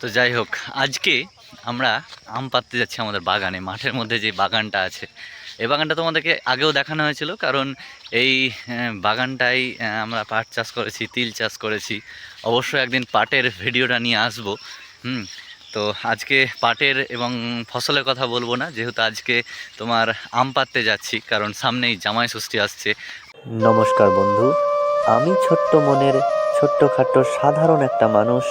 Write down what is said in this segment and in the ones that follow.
তো যাই হোক আজকে আমরা আম পাততে যাচ্ছি আমাদের বাগানে মাঠের মধ্যে যে বাগানটা আছে। এই বাগানটা তোমাদেরকে আগেও দেখানো হয়েছিল কারণ এই আহ, বাগানটাই আমরা পাট চাষ করেছি তিল চাষ করেছি। অবশ্যই একদিন পাটের ভিডিওটা নিয়ে আসব হুম? তো আজকে পাটের এবং ফসলের কথা বলব না যেহেতু আজকে তোমার আম পাততে যাচ্ছি কারণ সামনেই জামাই ষষ্ঠী আসছে। নমস্কার বন্ধু আমি ছোট্ট মনের ছোট্টখাট্ট সাধারণ একটা মানুষ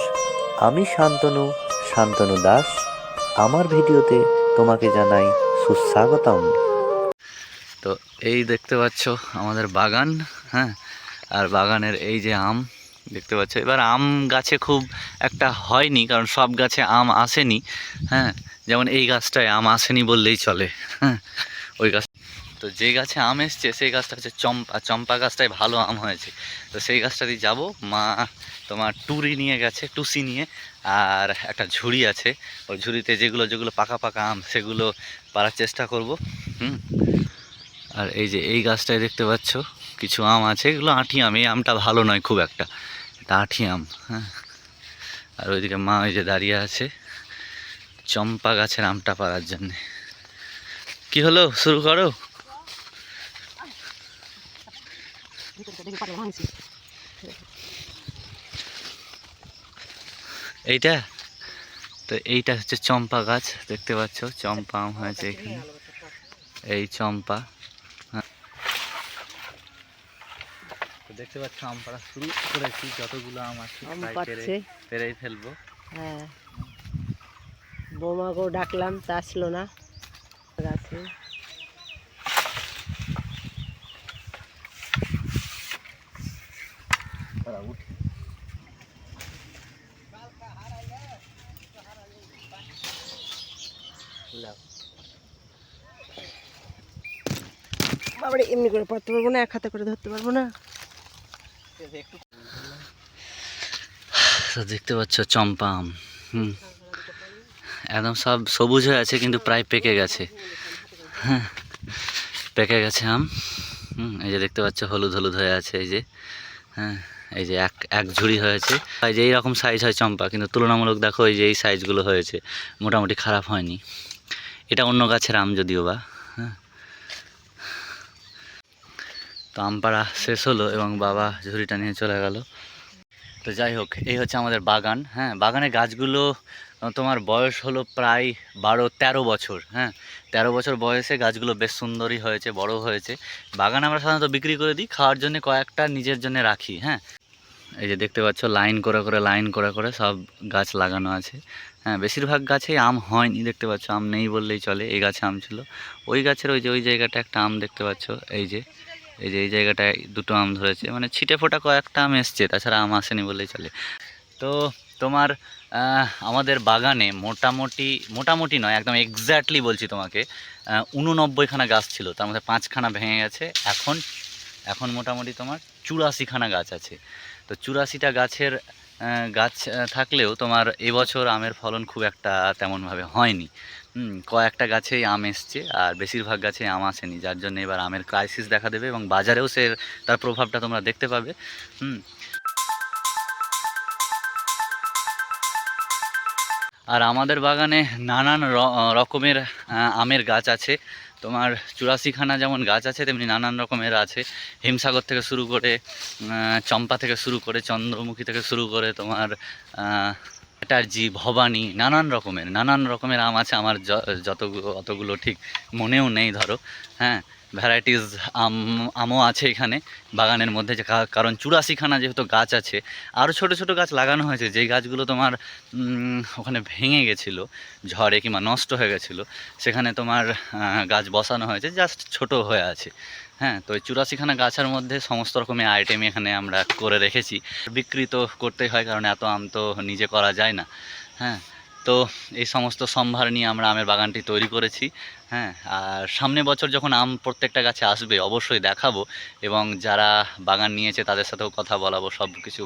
আমি শান্তনু শান্তনু দাস। আমার ভিডিওতে তোমাকে জানাই সুস্বাগতম। তো এই দেখতে পাচ্ছ আমাদের বাগান হ্যাঁ? আর বাগানের এই যে আম, দেখতে পাচ্ছ? এবার আম গাছে খুব একটা হয়নি, কারণ সব গাছে আম আসেনি হ্যাঁ? যেমন এই গাছটায় আম আসেনি বললেই চলে হ্যাঁ? ওই গাছ তো যে গাছে আম এসছে, সেই গাছটা হচ্ছে চম্পা চম্পা গাছটায় ভালো আম হয়েছে। তো সেই গাছটাতেই যাব। মা তোমার টুরি নিয়ে গেছে, টুসি নিয়ে। আর একটা ঝুড়ি আছে। ওই ঝুড়িতে যেগুলো যেগুলো পাকা পাকা আম, সেগুলো পারার চেষ্টা করব। হুম? আর এই যে এই গাছটায় দেখতে পাচ্ছ, কিছু আম আছে। এগুলো আঁটি আম। এই আমটা ভালো নয় খুব একটা। এটা আঁটি আম হ্যাঁ? আর ওইদিকে মা ওই যে দাঁড়িয়ে আছে চম্পা গাছের আমটা পাড়ার জন্যে। কি হলো? শুরু করো। এইটা? তো এইটা হচ্ছে চম্পা গাছ দেখতে পাচ্ছ? চম্পা আম হয়েছে এখানে। এই চম্পা। হ্যাঁ। দেখতে পাচ্ছ আম পাড়া শুরু করেছি। যতগুলো আম আছে পেরেই ফেলব। হ্যাঁ। বৌমাকেও ডাকলাম তা আসলো না। গাছে বাবারে এমনি করে পড়তে পারব না এক হাতে করে ধরতে পারব না। তো দেখতে পাচ্ছ চম্পা আম হুম। একদম সব সবুজ হয়ে আছে কিন্তু প্রায় পেকে গেছে। হ্যাঁ পেকে গেছে আম হুম। এই যে দেখতে পাচ্ছ হলুদ হলুদ হয়ে আছে এই যে হ্যাঁ। এই যে এক এক ঝুড়ি হয়েছে। এই যে এইরকম সাইজ হয় চম্পা কিন্তু তুলনামূলক দেখো এই যে এই সাইজগুলো হয়েছে মোটামুটি খারাপ হয়নি। এটা অন্য গাছের আম যদিও বা হ্যাঁ। তো আম পাড়া শেষ হলো এবং বাবা ঝুড়িটা নিয়ে চলে গেল। তো যাই হোক, এই হচ্ছে আমাদের বাগান হ্যাঁ। বাগানের গাছগুলো তোমার বয়স হলো প্রায় বারো, তেরো বছর হ্যাঁ। তেরো বছর বয়সে গাছগুলো বেশ সুন্দরই হয়েছে বড় হয়েছে। বাগান আমরা সাধারণত বিক্রি করে দিই, খাওয়ার জন্য কয়েকটা, নিজের জন্য রাখি হ্যাঁ। এই যে দেখতে পাচ্ছ, লাইন করে করে, লাইন করে করে সব গাছ লাগানো আছে। হ্যাঁ বেশিরভাগ গাছেই আম হয়নি, দেখতে পাচ্ছ। আম নেই বললেই চলে, এই গাছে আম ছিল। ওই গাছের ওই যে, ওই জায়গাটা একটা আম দেখতে পাচ্ছ, এই যে এই যে, এই জায়গাটায় দুটো আম ধরেছে। মানে ছিটে ফোটা কয়েকটা আম এসছে, তাছাড়া আম আসেনি বললেই চলে। তো তোমার আমাদের বাগানে মোটামুটি মোটামুটি নয়, একদম এক্স্যাক্টলি বলছি তোমাকে উননব্বইখানা গাছ ছিল, তার মধ্যে পাঁচখানা ভেঙে গেছে। এখন এখন মোটামুটি তোমার চুরাশিখানা গাছ আছে। তো চুরাশিটা গাছের গাছ থাকলেও তোমার এবছর আমের ফলন খুব একটা তেমনভাবে হয়নি। কয়েকটা গাছেই আম এসছে আর বেশিরভাগ গাছে আম আসেনি, যার জন্য এবার আমের ক্রাইসিস দেখা দেবে এবং বাজারেও সে তার প্রভাবটা তোমরা দেখতে পাবে। হুম। আর আমাদের বাগানে নানান রকমের আমের গাছ আছে। তোমার চুরাশিখানা যেমন গাছ আছে, তেমনি নানান রকমের আছে। হিমসাগর থেকে শুরু করে চম্পা থেকে শুরু করে, চন্দ্রমুখী থেকে শুরু করে তোমার চ্যাটার্জি, ভবানী, নানান রকমের নানান রকমের আম আছে। আমার যতগুলো অতগুলো ঠিক মনেও নেই ধরো হ্যাঁ। ভ্যারাইটিস আম, আমও আছে এখানে, বাগানের মধ্যে কারণ চুরাশিখানা যেহেতু গাছ আছে, আরও ছোট ছোট গাছ লাগানো হয়েছে, যেই গাছগুলো তোমার ওখানে ভেঙে গেছিল, ঝড়ে কিংবা নষ্ট হয়ে গেছিল, সেখানে তোমার গাছ বসানো হয়েছে জাস্ট ছোট হয়ে আছে হ্যাঁ তো এই চুরাশিখানা গাছের মধ্যে সমস্ত রকমের আইটেম এখানে আমরা করে রেখেছি বিক্রি তো করতেই হয়, কারণ এত আম তো নিজে করা যায় না হ্যাঁ তো এই সমস্ত সম্ভার নিয়ে আমরা আমের বাগানটি তৈরি করেছি হ্যাঁ? আর সামনে বছর যখন আম প্রত্যেকটা গাছে আসবে, অবশ্যই দেখাবো এবং যারা বাগান নিয়েছে তাদের সাথেও কথা বলাবো, সব কিছু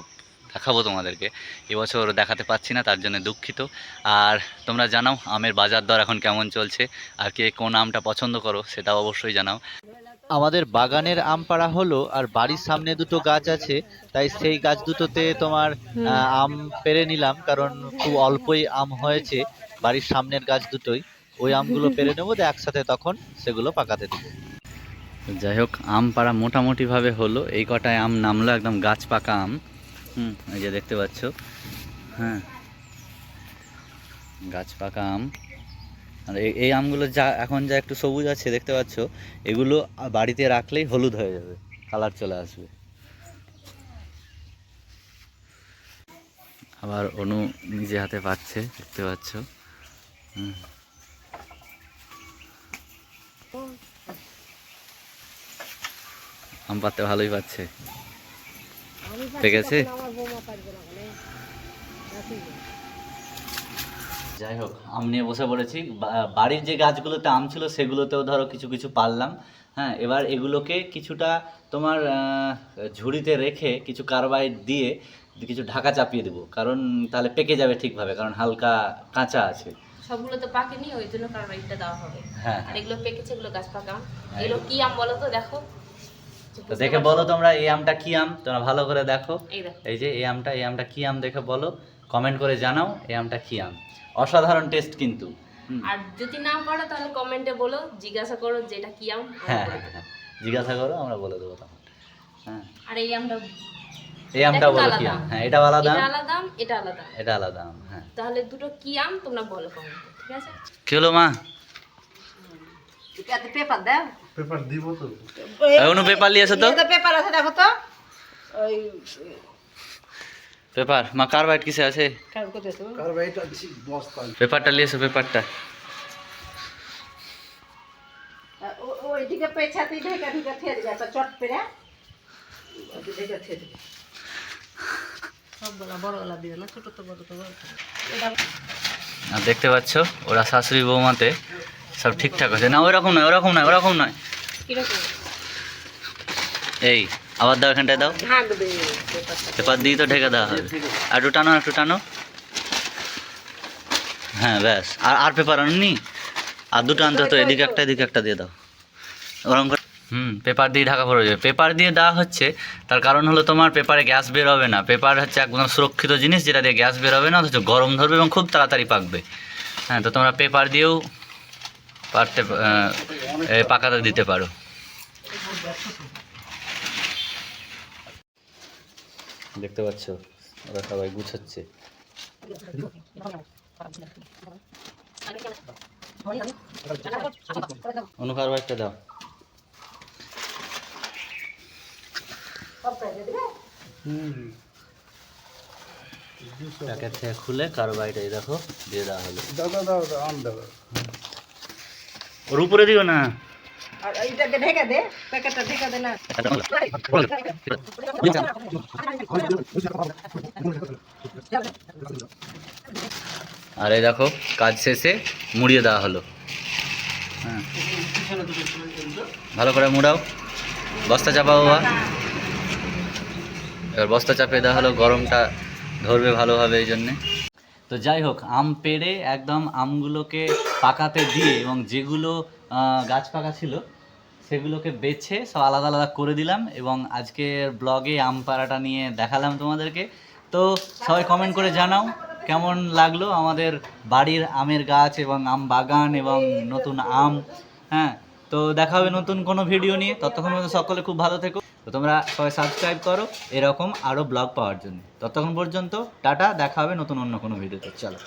দেখাবো তোমাদেরকে। এবছর দেখাতে পাচ্ছি না, তার জন্য দুঃখিত। আর তোমরা জানাও আমের বাজার দর এখন কেমন চলছে, আর কে কোন আমটা পছন্দ করো, সেটাও অবশ্যই জানাও। আমাদের বাগানের আম পাড়া হলো আর বাড়ির সামনে দুটো গাছ আছে তাই সেই গাছ দুটোতে তোমার আম পেরে নিলাম কারণ খুব অল্পই আম হয়েছে বাড়ির সামনের গাছ দুটোই। ওই আমগুলো পেরে নেব দিয়ে একসাথে তখন সেগুলো পাকাতে দেবো। যাই হোক আম পাড়া মোটামুটিভাবে হলো। এই কটায় আম নামলো একদম গাছ পাকা আম। হুম এই যে দেখতে পাচ্ছ। হ্যাঁ। গাছ পাকা আম। আর এই- এই আমগুলো যা এখন যা একটু সবুজ আছে দেখতে পাচ্ছ এগুলো বাড়িতে রাখলেই হলুদ হয়ে যাবে কালার চলে আসবে। আবার অনু নিজে হাতে পাচ্ছে দেখতে পাচ্ছ। আম পাততে ভালোই পাচ্ছে। ঠিক আছে যাই হোক আম নিয়ে বসে পড়েছি। বাড়ির যে গাছগুলোতে আম ছিল সেগুলোতেও ধরো কিছু কিছু পারলাম। হ্যাঁ এবার এগুলোকে কিছুটা তোমার ঝুড়িতে রেখে কিছু কার্বাইড দিয়ে কিছু ঢাকা চাপিয়ে দেবো। কারণ তাহলে পেকে যাবে ঠিকভাবে কারণ হালকা কাঁচা আছে। সবগুলো তো পাকেনি ওই জন্য কার্বাইডটা দেওয়া হবে। হ্যাঁ। আর এগুলো পেকেছে এগুলো গাছ পাকা আম। এগুলো কি আম বলো তো দেখো। তো দেখে বলো তোমরা এই আমটা কি আম? তোমরা ভালো করে দেখো। এই দেখো। এই যে এই আমটা এই আমটা কি আম দেখে বলো। কমেন্ট করে জানাও এই আমটা কি আম। অসাধারণ টেস্ট কিন্তু। আর যদি না পারো তাহলে কমেন্টে বলো জিজ্ঞাসা করো যে এটা কি আম হ্যাঁ হ্যাঁ, হ্যাঁ। জিজ্ঞাসা করো আমরা বলে দেবো তখন। হ্যাঁ। আর এই আমটা এই আমটা বলো কি আম? হ্যাঁ এটা আলাদা এটা আলাদা আম এটা আলাদা এটা আলাদা আম হ্যাঁ। তাহলে দুটো কি আম তোমরা বলো কমেন্টে ঠিক আছে? কি হলো মা পেপার দাও। পেপার নিয়ে এসো তো। পেপার আছে দেখো তো। ওই পেপার মা কার্বাইড কিসে আছে? পেপারটা এসো। পেপারটা দেখতে পাচ্ছ ওরা শাশুড়ি বৌমাতে সব ঠিকঠাক আছে। না ওরকম নয় ওরকম নয় ওরকম নয়। এই আবার দাও এখানটায় দাও। পেপার দিয়ে তো ঢেকে দেওয়া হবে। আর একটু টানো একটু টানো হ্যাঁ ব্যাস। আর আর পেপার আনুনি? আর দুটো আনতে হতো এদিকে একটা এদিকে একটা দিয়ে দাও। ওরকম করে হুম পেপার দিয়ে ঢাকা পড়ে যাবে। পেপার দিয়ে দেওয়া হচ্ছে তার কারণ হলো তোমার পেপারে গ্যাস বের হবে না। পেপার হচ্ছে একদম সুরক্ষিত জিনিস যেটা দিয়ে গ্যাস বের হবে না অথচ গরম ধরবে এবং খুব তাড়াতাড়ি পাকবে। হ্যাঁ তো তোমরা পেপার দিয়েও পারতে পাকাতে দিতে পারো। দেখতে পাচ্ছ ওরা সবাই গুছাচ্ছে। অনুকার একটা দাও। প্যাকেট থেকে খুলে কার্বাইড এই দেখো দিয়ে দেওয়া হলো। ওর উপরে দিও না। আর এই দেখো, কাজ শেষে মুড়িয়ে দেওয়া হলো। হ্যাঁ ভালো করে মুড়াও। বস্তা চাপাও বাবা। এবার বস্তা চাপিয়ে দেওয়া হলো, গরমটা ধরবে ভালোভাবে এই জন্যে। তো যাই হোক, আম পেড়ে একদম আমগুলোকে পাকাতে দিয়ে এবং যেগুলো গাছ পাকা ছিল, সেগুলোকে বেছে সব আলাদা আলাদা করে দিলাম এবং আজকের ব্লগে আম পাড়াটা নিয়ে দেখালাম তোমাদেরকে। তো সবাই কমেন্ট করে জানাও, কেমন লাগল আমাদের বাড়ির আমের গাছ এবং আম বাগান এবং নতুন আম? হ্যাঁ তো দেখা হবে নতুন কোনো ভিডিও নিয়ে। ততক্ষণ সকলে খুব ভালো থেকো। তো তোমরা সবাই সাবস্ক্রাইব করো, এরকম আরও ব্লগ পাওয়ার জন্য। ততক্ষণ পর্যন্ত, টাটা, দেখা হবে নতুন অন্য কোনো ভিডিওতে চলো।